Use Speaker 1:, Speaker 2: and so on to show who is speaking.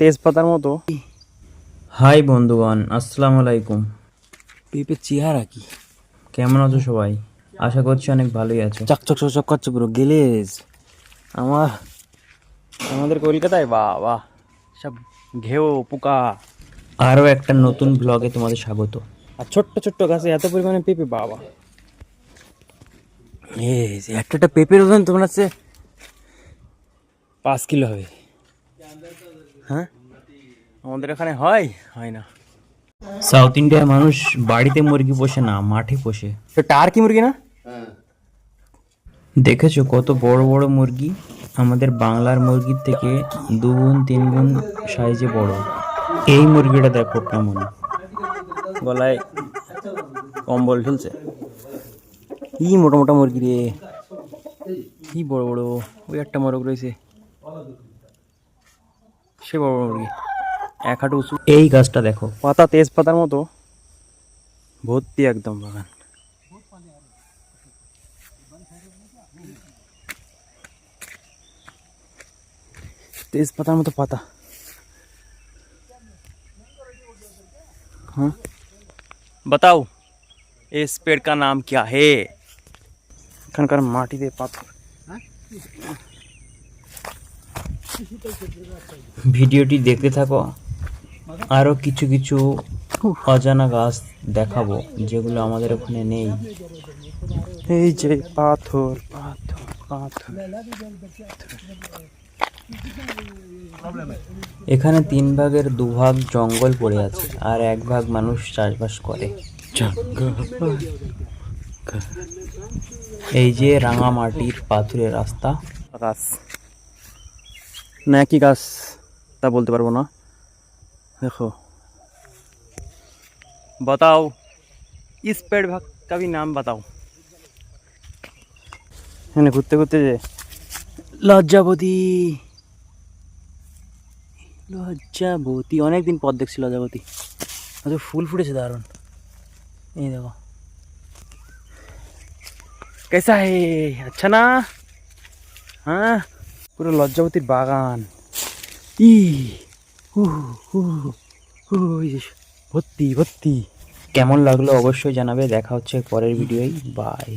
Speaker 1: তেজপাতার মতো। হাই বন্ধুগণ আসসালামু আলাইকুম।
Speaker 2: পেঁপের চেহারা কি?
Speaker 1: কেমন আছো সবাই? আশা করছি অনেক ভালোই আছো।
Speaker 2: চকচক চকচক করছে পুরো গেলেজ।
Speaker 1: আমার আমাদের কলকাতায় বাহ বাহ সব ঘেউ পোকা। আরও একটা নতুন ব্লগে তোমাদের স্বাগত। আর ছোট্ট ছোট্ট গাছে এত পরিমাণে পেঁপে বাবা।
Speaker 2: এই একটা পেঁপের ওজন তোমার হচ্ছে
Speaker 1: পাঁচ কিলো হবে।
Speaker 2: হ্যাঁ?
Speaker 1: আমাদের এখানে হয়? হয় না। সাউথ ইন্ডিয়ার মানুষ বাড়িতে মুরগি পোষে না মাঠে পোষে।
Speaker 2: টার্কি মুরগি না?
Speaker 1: দেখেছ কত বড় বড় মুরগি? আমাদের বাংলার মুরগির থেকে দুগুণ তিন গুণ সাইজে বড়। এই মুরগিটা দেখো কেমন। গলায় কম্বল ঝুলছে।
Speaker 2: কি মোটা মোটা মুরগি রে?
Speaker 1: কি বড় বড় ওই একটা মোরগ রয়েছে। সে বড় বড় মুরগি এক হাঁটু উঁচু এই গাছটা দেখো পাতা তেজপাতার মতো ভর্তি একদম বাগান তেজপাতার মতো পাতা हाँ बताओ इस पेड़ का नाम क्या है এখানকার মাটিতে পাথর ভিডিওটি দেখতে থাকো। আরও কিছু কিছু অজানা গাছ দেখাবো যেগুলো আমাদের ওখানে নেই। এই যে পাথর পাথর পাথর। এখানে তিন ভাগের দুভাগ জঙ্গল পড়ে আছে আর এক ভাগ মানুষ চাষবাস করে। এই যে রাঙা মাটির পাথুরে রাস্তা। না কি গাছ তা বলতে পারবো না দেখো बताओ इस पेड़ भाग का भी नाम बताओ এখানে ঘুরতে ঘুরতে যে লজ্জাবতী লজ্জাবতী অনেকদিন পর দেখছি লজ্জাবতী আচ্ছা ফুল ফুটেছে দারুণ এই দেখো कैसा है अच्छा ना হ্যাঁ পুরো লজ্জাবতীর বাগান। ই, হু হু হু ভর্তি ভর্তি কেমন লাগল অবশ্যই জানাবে। দেখা হচ্ছে পরের ভিডিওয়। বাই।